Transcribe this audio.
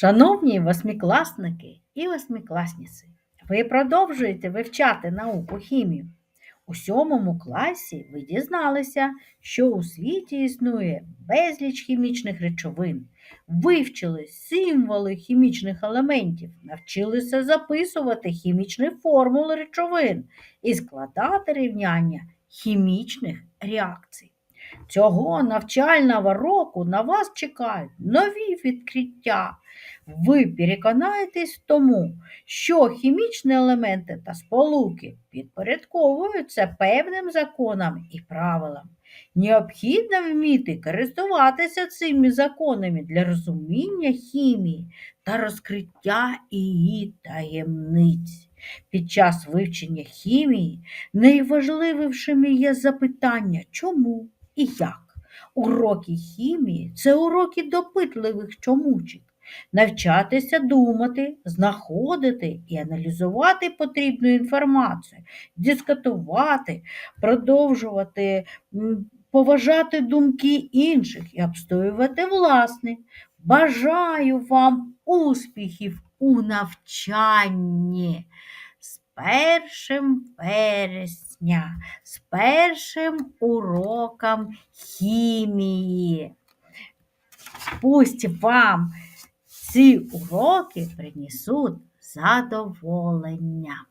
Шановні восьмикласники і восьмикласниці, ви продовжуєте вивчати науку хімію. У сьомому класі ви дізналися, що у світі існує безліч хімічних речовин, вивчили символи хімічних елементів, навчилися записувати хімічні формули речовин і складати рівняння хімічних реакцій. Цього навчального року на вас чекають нові відкриття. Ви переконаєтесь тому, що хімічні елементи та сполуки підпорядковуються певним законам і правилам. Необхідно вміти користуватися цими законами для розуміння хімії та розкриття її таємниць. Під час вивчення хімії найважливішими є запитання чому і як. Уроки хімії це уроки допитливих чомучок. Навчатися думати, знаходити і аналізувати потрібну інформацію, дискутувати, продовжувати поважати думки інших і обстоювати власні. Бажаю вам успіхів у навчанні з першим вересня, з першим уроком хімії. Пусть вам ці уроки принесуть задоволення.